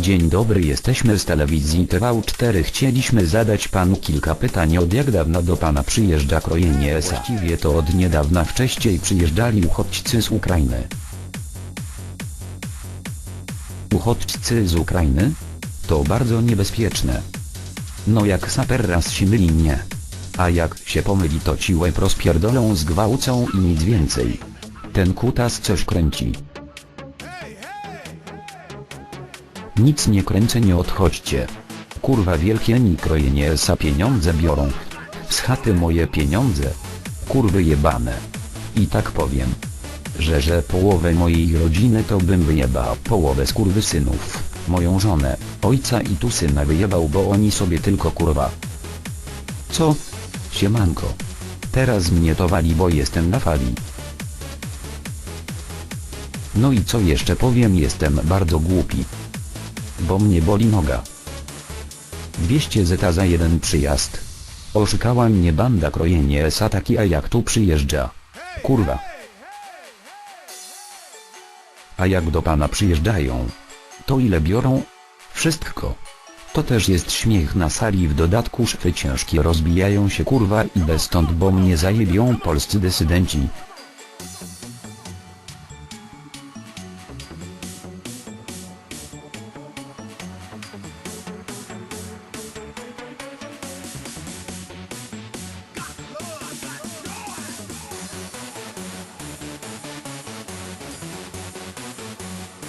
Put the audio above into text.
Dzień dobry jesteśmy z telewizji TV4 chcieliśmy zadać panu kilka pytań od jak dawna do pana przyjeżdża krojenie S właściwie to od niedawna wcześniej przyjeżdżali uchodźcy z Ukrainy. Uchodźcy z Ukrainy? To bardzo niebezpieczne. No jak saper raz się myli nie. A jak się pomyli to ci łeb rozpierdolą zgwałcą i nic więcej. Ten kutas coś kręci. Nic nie kręcę nie odchodźcie. Kurwa wielkie ni krojenie esa pieniądze biorą. Z chaty moje pieniądze. Kurwy jebane. I tak powiem. Że że połowę mojej rodziny to bym wyjebał połowę skurwysynów, moją żonę, ojca i tu syna wyjebał bo oni sobie tylko kurwa. Co? Siemanko. Teraz mnie to wali bo jestem na fali. No i co jeszcze powiem jestem bardzo głupi. Bo mnie boli noga. 200 zeta za jeden przyjazd. Oszukała mnie banda krojenie S taki a jak tu przyjeżdża. Kurwa. A jak do pana przyjeżdżają? To ile biorą? Wszystko. To też jest śmiech na sali w dodatku szwy ciężkie rozbijają się kurwa idę stąd bo mnie zajebią polscy dysydenci.